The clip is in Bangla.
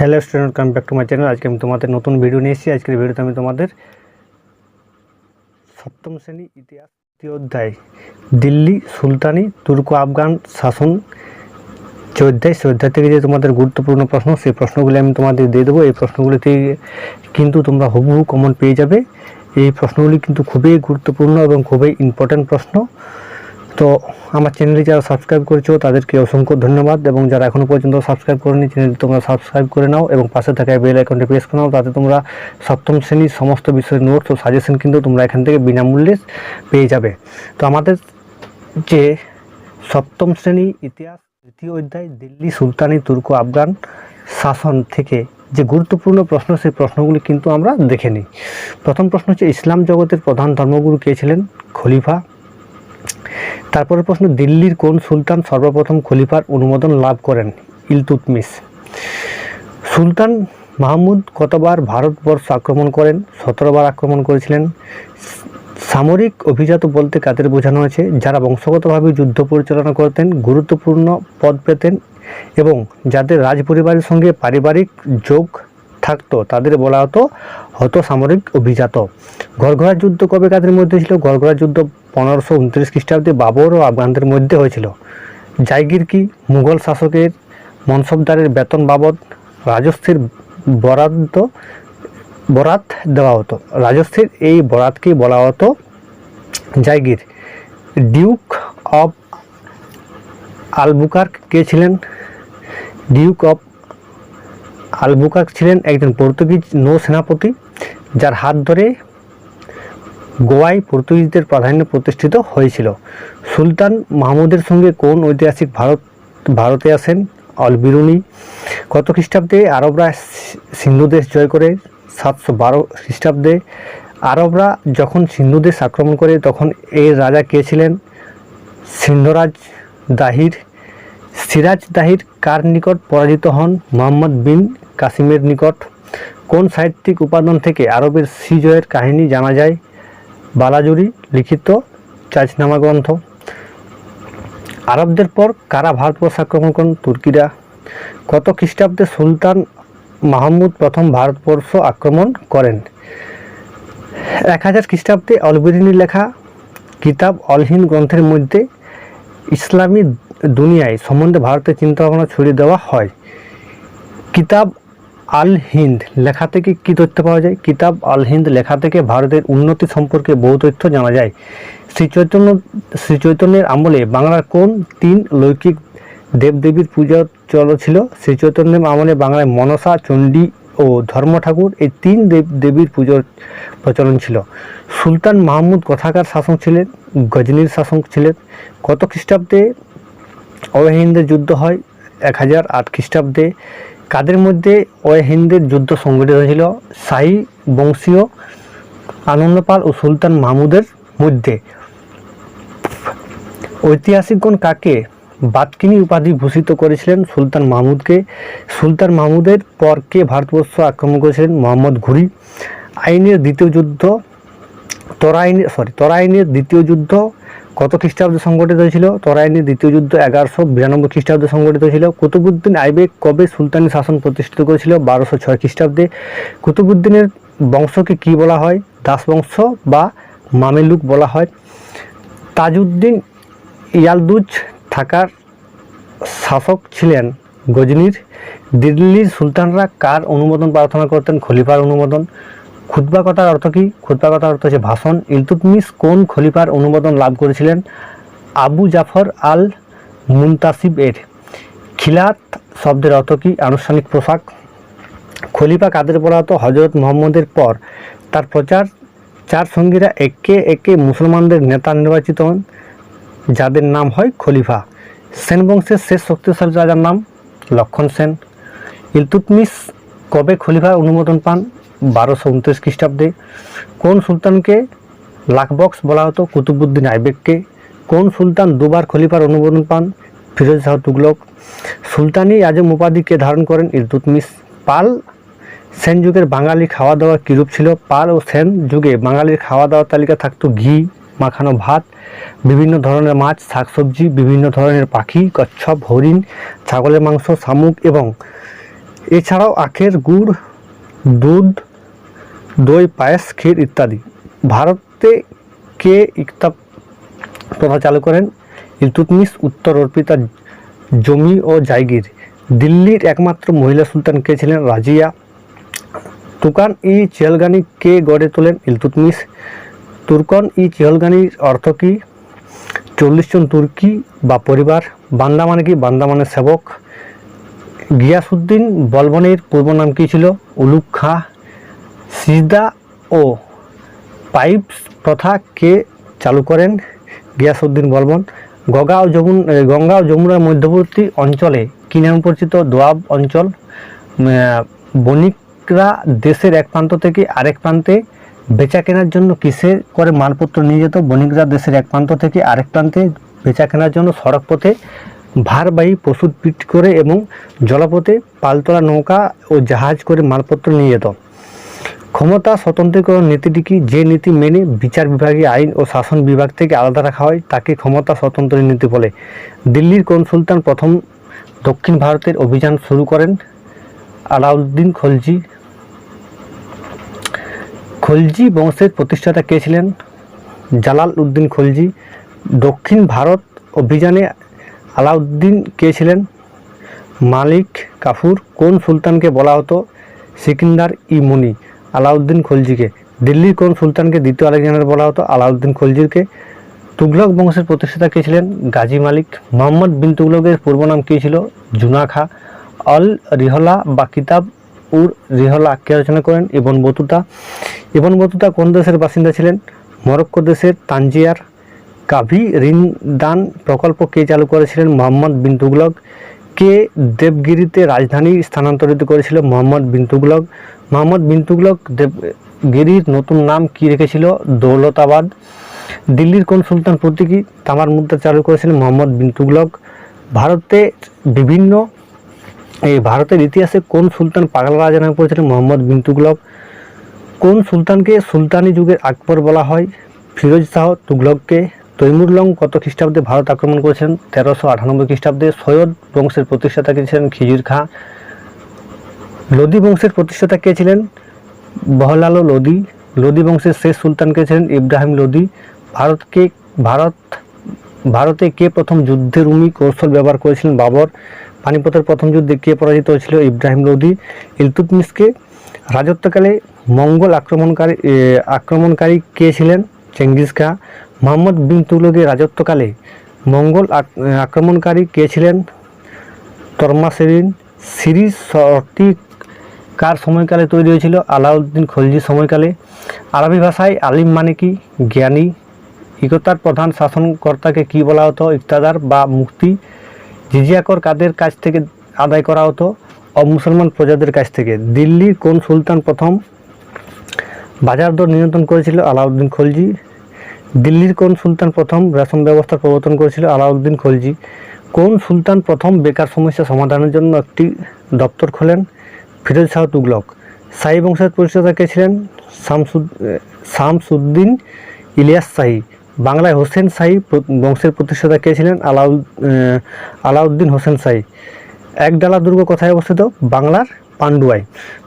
Hello student come back to my channel আজকে আমি তোমাদের নতুন ভিডিও নিয়ে এসেছি। আজকের ভিডিওতে আমি তোমাদের সপ্তম শ্রেণি ইতিহাস তৃতীয় অধ্যায়, দিল্লি সুলতানি তুর্ক আফগান শাসন যে অধ্যায় সে অধ্যায় থেকে যে তোমাদের গুরুত্বপূর্ণ প্রশ্ন, সেই প্রশ্নগুলি আমি তোমাদের দিয়ে দেবো। এই প্রশ্নগুলি থেকে কিন্তু তোমরা হুবহু কমন পেয়ে যাবে। এই প্রশ্নগুলি কিন্তু খুবই গুরুত্বপূর্ণ এবং খুবই ইম্পর্ট্যান্ট প্রশ্ন। তো আমার চ্যানেলে যারা সাবস্ক্রাইব করেছ, তাদেরকে অসংখ্য ধন্যবাদ। এবং যারা এখনও পর্যন্ত সাবস্ক্রাইব করেনি, চ্যানেলটি তোমরা সাবস্ক্রাইব করে নাও এবং পাশে থাকা বেল আইকনটি প্রেস করে নাও, তাতে তোমরা সপ্তম শ্রেণির সমস্ত বিষয়ের নোটস ও সাজেশন কিন্তু তোমরা এখান থেকে বিনামূল্যে পেয়ে যাবে। তো আমাদের যে সপ্তম শ্রেণি ইতিহাস, দ্বিতীয় অধ্যায়, দিল্লি সুলতানি তুর্ক আফগান শাসন থেকে যে গুরুত্বপূর্ণ প্রশ্ন, সেই প্রশ্নগুলি কিন্তু আমরা দেখে নিই। প্রথম প্রশ্ন হচ্ছে, ইসলাম জগতের প্রধান ধর্মগুরু কে ছিলেন? খলিফা তারপরের প্রশ্ন, দিল্লির কোন সুলতান সর্বপ্রথম খলিফার অনুমোদন লাভ করেন? ইলতুতমিস সুলতান মাহমুদ কতবার ভারতবর্ষ আক্রমণ করেন? সতেরোবার আক্রমণ করেছিলেন। সামরিক অভিজাত বলতে কাদের বোঝানো আছে যারা বংশগতভাবে যুদ্ধ পরিচালনা করতেন, গুরুত্বপূর্ণ পদ পেতেন এবং যাদের রাজপরিবারের সঙ্গে পারিবারিক যোগ থাকতো, তাদের বলা হতো হতো সামরিক অভিজাত। ঘরঘরা যুদ্ধ কবে কাদের মধ্যে ছিল? ঘরঘরা যুদ্ধ পনেরোশো উনত্রিশ খ্রিস্টাব্দে বাবর ও আফগানদের মধ্যে হয়েছিল। জায়গির কি মুঘল শাসকের মনসবদারের বেতন বাবদ রাজস্থের বরাদ্দ, বরাত দেওয়া হতো? রাজস্থের এই বরাতকেই বলা হতো জায়গির ডিউক অফ আলবুকার্ক কে ছিলেন? ডিউক অফ আলবুকার্ক ছিলেন একজন পর্তুগিজ নৌ সেনাপতি, যার হাত ধরে গোয়ায় পর্তুগিজদের প্রাধান্য প্রতিষ্ঠিত হয়েছিল। সুলতান মাহমুদের সঙ্গে কোন ঐতিহাসিক ভারত, ভারতে আসেন? Al Biruni. কত খ্রিস্টাব্দে আরবরা সিন্ধু দেশ জয় করে? সাতশো বারো খ্রিস্টাব্দে আরবরা যখন সিন্ধু দেশ আক্রমণ করে, তখন এর রাজা কে ছিলেন? সিন্ধরাজ দাহির। সিরাজ দাহির কার নিকট পরাজিত হন? মোহাম্মদ বিন কাসিমের নিকট। কোন সাহিত্যিক উপাদান থেকে আরবের সিজয়ের কাহিনী জানা যায়? বালাজুরি লিখিত চাচনামা গ্রন্থ। আরবদের পর কারা ভারতবর্ষ আক্রমণ করেন? তুর্কিরা। কত খ্রিস্টাব্দে সুলতান মাহমুদ প্রথম ভারতবর্ষ আক্রমণ করেন? এক হাজার খ্রিস্টাব্দে অলবিরিনীর লেখা কিতাব অলহিন গ্রন্থের মধ্যে ইসলামী দুনিয়ায় সম্বন্ধে ভারতের চিন্তাভাবনা ছড়িয়ে দেওয়া হয়। কিতাব আল হিন্দ লেখা থেকে কী তথ্য পাওয়া যায়? কিতাব আল হিন্দ লেখা থেকে ভারতের উন্নতি সম্পর্কে বহু তথ্য জানা যায়। শ্রী চৈতন্য, শ্রী চৈতন্যের আমলে বাংলার কোন তিন লৌকিক দেবদেবীর পূজা চল ছিল শ্রী চৈতন্যের আমলে বাংলায় মনসা, চণ্ডী ও ধর্ম ঠাকুর এই তিন দেব দেবীর পুজোর প্রচলন ছিল। সুলতান মাহমুদ কথাকার শাসক ছিলেন, গজনীর শাসক ছিলেন। কত খ্রিস্টাব্দে অহিন্দের যুদ্ধ হয়? এক হাজার আট খ্রিস্টাব্দে কাদের মধ্যে অহিন্দের যুদ্ধ সংগঠিত হয়েছিল? শাহী বংশীয় আনন্দপাল ও সুলতান মাহমুদের মধ্যে। ঐতিহাসিকগণ কাকে? বাতকিনি উপাধি ভূষিত করেছিলেন সুলতান মাহমুদকে। সুলতান মাহমুদের পর কে ভারতবর্ষ আক্রমণ করেছিলেন? মোহাম্মদ ঘুরি। আইনের দ্বিতীয় যুদ্ধ, তরাইনের সরি তরাইনের দ্বিতীয় যুদ্ধ কত খ্রিস্টাব্দে সংগঠিত হয়েছিল? তরাইনের দ্বিতীয় যুদ্ধ এগারোশো বিরানব্বই খ্রিস্টাব্দে সংগঠিত হয়েছিল। কুতুবুদ্দিন আইবেক কবে সুলতানি শাসন প্রতিষ্ঠিত করেছিল? বারোশো ছয় খ্রিস্টাব্দে। কুতুবুদ্দিনের বংশকে কি বলা হয়? দাস বংশ বা মামেলুক বলা হয়। তাজউদ্দিন ইয়ালদুজ থাকার শাসক ছিলেন গজনির। দিল্লির সুলতানরা কার অনুমোদন প্রার্থনা করতেন? খলিফার অনুমোদন। খুতবা কথার অর্থ কী? খুতবা কথার অর্থ হচ্ছে ভাষণ। ইলতুতমিস কোন খলিফার অনুমোদন লাভ করেছিলেন? আবু জাফর আল মুন্তাসিব এর। খিলাত শব্দের অর্থ কী? আনুষ্ঠানিক পোশাক। খলিফা কাদের বলা হতো হজরত মোহাম্মদের পর। তার প্রচার, চার সঙ্গীরা একে একে মুসলমানদের নেতা নির্বাচিত হন, যাদের নাম হয় খলিফা। সেন বংশের শেষ শক্তিশালী রাজার নাম লক্ষণ সেন। ইলতুতমিস কবে খলিফার অনুমোদন পান? বারোশো উনত্রিশ খ্রিস্টাব্দে কোন সুলতানকে লাখবক্স বলা হতো? কুতুবুদ্দিন আইবেককে কোন সুলতান দুবার খলিফার অনুমোদন পান? ফিরোজ শাহ তুগলক। সুলতানি আজম উপাধিকে ধারণ করেন ইলতুতমিস পাল সেন যুগের বাঙালি খাওয়া দাওয়া কীরূপ ছিল? পাল ও সেন যুগে বাঙালির খাওয়া দাওয়ার তালিকা থাকত ঘি, মাখানো ভাত, বিভিন্ন ধরনের মাছ, শাকসবজি, বিভিন্ন ধরনের পাখি, কচ্ছপ, হরিণ, ছাগলের মাংস, শামুক এবং এছাড়াও আখের গুড়, দুধ দই, পায়েস, ক্ষীর ইত্যাদি। ভারতে কে ইকতা প্রথা চালু করেন? ইলতুতমিশ, উত্তর অর্পিতা, জমি ও জায়গির। দিল্লির একমাত্র মহিলা সুলতান কে ছিলেন? রাজিয়া। তুকান ই চিহলগানি কে গড়ে তোলেন? ইলতুতমিশ। তুর্কন ই চিহলগানির অর্থ কী? চল্লিশ জন তুর্কি বা পরিবার। বান্দা মানে কি? বান্দা মানে সেবক। গিয়াসুদ্দিন বলবনের পূর্ব নাম কী ছিল? উলুক খাঁ। সিজদা ও পাইপস প্রথা কে চালু করেন? গিয়াসউদ্দিন বলবন গঙ্গা ও যমুন গঙ্গা ও যমুনার মধ্যবর্তী অঞ্চলে কি নামে পরিচিত? দোয়াব অঞ্চল। বণিকরা দেশের এক প্রান্ত থেকে আরেক প্রান্তে বেচা কেনার জন্য কিসে করে মালপত্র নিয়ে যেত? বণিকরা দেশের এক প্রান্ত থেকে আরেক প্রান্তে বেচা কেনার জন্য সড়ক পথে ভারবাহী পশুর পিঠ করে এবং জলপথে পালতোলা নৌকা ও জাহাজ করে মালপত্র নিয়ে যেত। ক্ষমতা স্বতন্ত্রীকরণ নীতিটি কি? যে নীতি মেনে বিচার বিভাগে আইন ও শাসন বিভাগ থেকে আলাদা রাখা হয়, তাকে ক্ষমতা স্বতন্ত্র নীতি বলে। দিল্লির কোন সুলতান প্রথম দক্ষিণ ভারতের অভিযান শুরু করেন? আলাউদ্দিন খলজি। খলজি বংশের প্রতিষ্ঠাতা কে ছিলেন? জালাল উদ্দিন খলজি। দক্ষিণ ভারত অভিযানে আলাউদ্দিন কে ছিলেন? মালিক কাফুর। কোন সুলতানকে বলা হতো? সিকিন্দার ই মুনি। আলাউদ্দিন খলজিকে। দিল্লির কোন সুলতানকে দ্বিতীয় আলেকজান্ডার বলা হতো? আলাউদ্দিন খলজিকে তুগলক বংশের প্রতিষ্ঠাতা কে ছিলেন? গাজী মালিক। মোহাম্মদ বিন তুগলকের পূর্ব নাম কী ছিল? জুনা খা। অল রিহলা বা কিতাব উর রিহলা কে রচনা করেন? Ibn Battuta. ইবন বতুতা কোন দেশের বাসিন্দা ছিলেন? মরক্কো দেশের তানজিয়ার। কাভি ঋণ দান প্রকল্প কে চালু করেছিলেন? মোহাম্মদ বিন তুগলক। কে দেবগিরিতে রাজধানী স্থানান্তরিত করেছিল মোহাম্মদ বিন তুগলক মোহাম্মদ বিন তুগলক দেবগিরির নতুন নাম কি রেখেছিল? দৌলতাবাদ। দিল্লির কোন সুলতান প্রতীকী তামার মুদ্রা চালু করেছিলেন মোহাম্মদ বিন তুগলক ভারতে বিভিন্ন, এই ভারতের ইতিহাসে কোন সুলতান পাগলা রাজা নামে পরিচিত মোহাম্মদ বিন তুগলক কোন সুলতানকে সুলতানি যুগের আকবর বলা হয়? ফিরোজ শাহ তুগলককে। তৈমুরলং কত খ্রিস্টাব্দে ভারত আক্রমণ করেছেন তেরোশো আটানব্বই খ্রিস্টাব্দে সৈয়দ বংশের প্রতিষ্ঠাতা কে ছিলেন? খিজির খাঁ। লোদি বংশের প্রতিষ্ঠাতা কে ছিলেন? বহলালো লোদি। লোদি বংশের শেষ সুলতান কে ছিলেন? ইব্রাহিম লোদি। ভারতকে ভারত, ভারতে কে প্রথম যুদ্ধের উমি কৌশল ব্যবহার করেছিলেন? বাবর। পানিপথের প্রথম যুদ্ধে কে পরাজিত হয়েছিল? ইব্রাহিম লোদি। ইলতুতমিশকে রাজত্বকালে মঙ্গল আক্রমণকারী আক্রমণকারী কে ছিলেন? Genghis Khan. মোহাম্মদ বিন তুগলকের রাজত্বকালে মঙ্গল আক- আক্রমণকারী কে ছিলেন? তর্মাসেরিন সিরিজ শহরটি কার সময়কালে তৈরি হয়েছিল? আলাউদ্দিন খলজির সময়কালে। আরবি ভাষায় আলিম মানে কি? জ্ঞানী। ইকতার প্রধান শাসনকর্তাকে কি বলা হতো? ইফতাদার বা মুক্তি জিজিয়াকর কাদের কাছ থেকে আদায় করা হতো? অমুসলমান প্রজাদের কাছ থেকে। দিল্লির কোন সুলতান প্রথম বাজার দর নিয়ন্ত্রণ করেছিল? আলাউদ্দিন খলজি। দিল্লির কোন সুলতান প্রথম রেশন ব্যবস্থা প্রবর্তন করেছিল? আলাউদ্দিন খলজি। কোন সুলতান প্রথম বেকার সমস্যা সমাধানের জন্য একটি দপ্তর খোলেন? ফিরোজ শাহ তুগলক। শাহী বংশের পরিচালক কে ছিলেন? শামসুদ শামসুদ্দিন ইলিয়াস শাহী। বাংলায় হোসেন শাহী বংশের প্রতিষ্ঠাতা কে ছিলেন? আলাউ আলাউদ্দিন হোসেন শাহী। এক ডালা দুর্গ কোথায় অবস্থিত? বাংলার পান্ডুয়ায়। তো